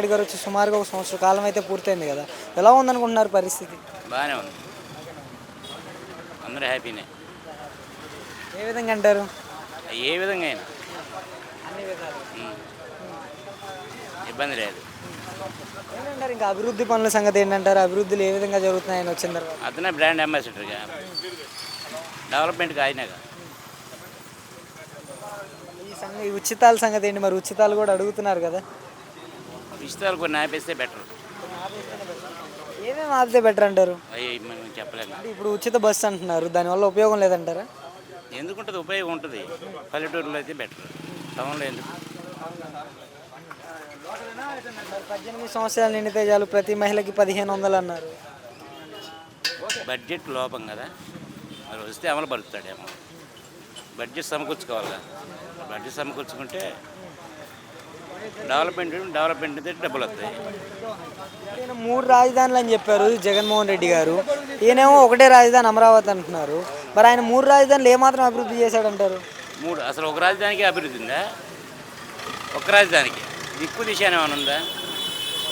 నాయుడు గారు వచ్చి సుమారుగా ఒక సంవత్సర కాలం అయితే పూర్తయింది కదా. ఎలా ఉందనుకుంటున్నారు పరిస్థితి? బాగానే ఉంది. అందరూ హ్యాపీనే. ఏ విధంగా అంటారు? ఏ విధంగా అయినా. అన్ని విధాలు. ఉమ్. ఇబ్బంది లేదు. ఏంటంటారు ఇంకా అభివృద్ధి పనుల సంగతి ఏంటంటారు? అభివృద్ధులు ఏ విధంగా జరుగుతున్నాయని వచ్చిన తర్వాత? అతనే బ్రాండ్ అంబాసిడర్గా. డెవలప్మెంట్గా ఆయనగా. ఈ సంగ ఈ ఉచితాల సంగతి ఏంటి? మరి ఉచితాలు కూడా అడుగుతున్నారు కదా. ఇష్టాలు కొన్ని ఆపేస్తే బెటర్ ఏమేమి ఆపితే బెటర్ అంటారు? అవి మనం చెప్పలేము అంటే ఇప్పుడు ఉచిత బస్సు అంటున్నారు దానివల్ల ఉపయోగం లేదంటారా? ఎందుకుంటుంది? ఉపయోగం ఉంటుంది. పల్లెటూరులో అయితే బెటర్ టౌన్లో ఎందుకు? పద్దెనిమిది సంవత్సరాలు నిండితే చాలు ప్రతి మహిళకి పదిహేను వందలు అన్నారు. బడ్జెట్ లోపం కదా. మరి వస్తే అమలు పరుస్తాడేమో. బడ్జెట్ సమకూర్చుకోవాలి బడ్జెట్ సమకూర్చుకుంటే డెవలప్మెంట్ డెవలప్మెంట్ అయితే డబ్బులు వస్తాయి. ఈయన మూడు రాజధానులు అని చెప్పారు జగన్మోహన్ రెడ్డి గారు. ఈయనేమో ఒకటే రాజధాని అమరావతి అంటున్నారు. మరి ఆయన మూడు రాజధానులు ఏమాత్రం అభివృద్ధి చేశాడంటారు? మూడు అసలు ఒక రాజధానికి అభివృద్ధి ఉందా? ఒక రాజధానికి. దిక్కు దిశ ఏమైనా ఉందా?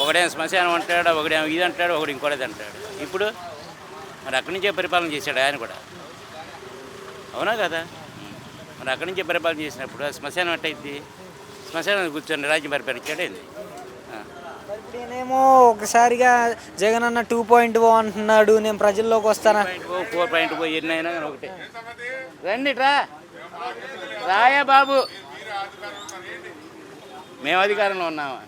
ఒకడేమో శ్మశానం అంటాడు ఒకడేమో ఇది అంటాడు ఒకడు ఇంకోటి అంటాడు. ఇప్పుడు మరి అక్కడి నుంచే పరిపాలన చేశాడు ఆయన కూడా. అవునా కదా. మరి అక్కడి నుంచే పరిపాలన చేసినప్పుడు శ్మశానం ఎట్టయిద్ది? శ్మశానం కూర్చొని రాజ్యం పరిపాలించాడు ఏంది? ఈయనేమో ఒకసారిగా జగన్ అన్న టూ పాయింట్ ఓ అంటున్నాడు నేను ప్రజల్లోకి వస్తానా? ఫోర్ పాయింట్ ఓ ఎన్ని అయినా కానీ ఒకటే. రండి రా. రాయా బాబు మేము అధికారంలో ఉన్నామా.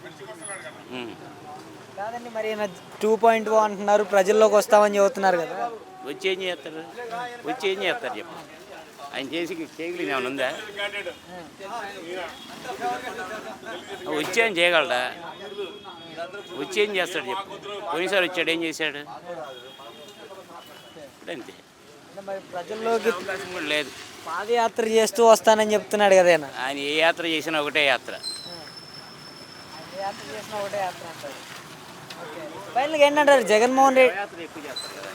కాదండి మరి టూ పాయింట్ ఓ అంటున్నారు ప్రజల్లోకి వస్తామని చెబుతున్నారు కదా. వచ్చి ఏం చేస్తారు? వచ్చి ఏం చేస్తారు చెప్పు. ఆయన చేసి చేయగలిగిన ఏమైనా ఉందా? వచ్చి ఏం చేయగలడా? వచ్చి ఏం చేస్తాడు చెప్పు. పోయినసారి వచ్చాడు ఏం చేశాడు? అంతే. ప్రజల్లోకి కూడా లేదు. పాదయాత్ర చేస్తూ వస్తానని చెప్తున్నాడు కదా ఆయన ఏ యాత్ర చేసినా ఒకటే యాత్ర. యాత్ర చేసిన ఒకటే యాత్ర అంటారు ఫైనల్గా ఏంటంటారు? జగన్మోహన్ రెడ్డి చేస్తారు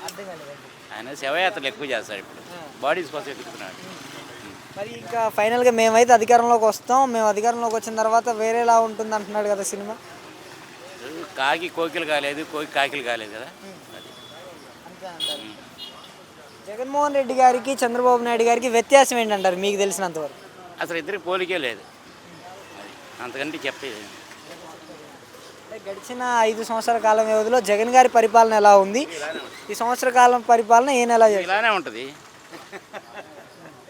ఆయన శవయాత్రలు ఎక్కువ చేస్తాడు ఇప్పుడు. బాడీస్ కోసం ఎదుగుతున్నాడు మరి ఇంకా ఫైనల్గా మేమైతే అధికారంలోకి వస్తాం. మేము అధికారంలోకి వచ్చిన తర్వాత వేరేలా ఉంటుంది అంటున్నాడు కదా సినిమా. కాకి కోకిలు కాలేదు కోకి కాకిలు కాలేదు కదా? జగన్మోహన్ రెడ్డి గారికి చంద్రబాబు నాయుడు గారికి వ్యత్యాసం ఏంటంటారు? మీకు తెలిసినంతవరకు అసలు ఇద్దరికి పోలికే లేదు. అంతకంటే చెప్పేది గడిచిన ఐదు సంవత్సరాల కాలం వ్యవధిలో జగన్ గారి పరిపాలన ఎలా ఉంది? ఈ సంవత్సర కాలం పరిపాలన ఎలా చేశారు? ఇలానే ఉంటుంది.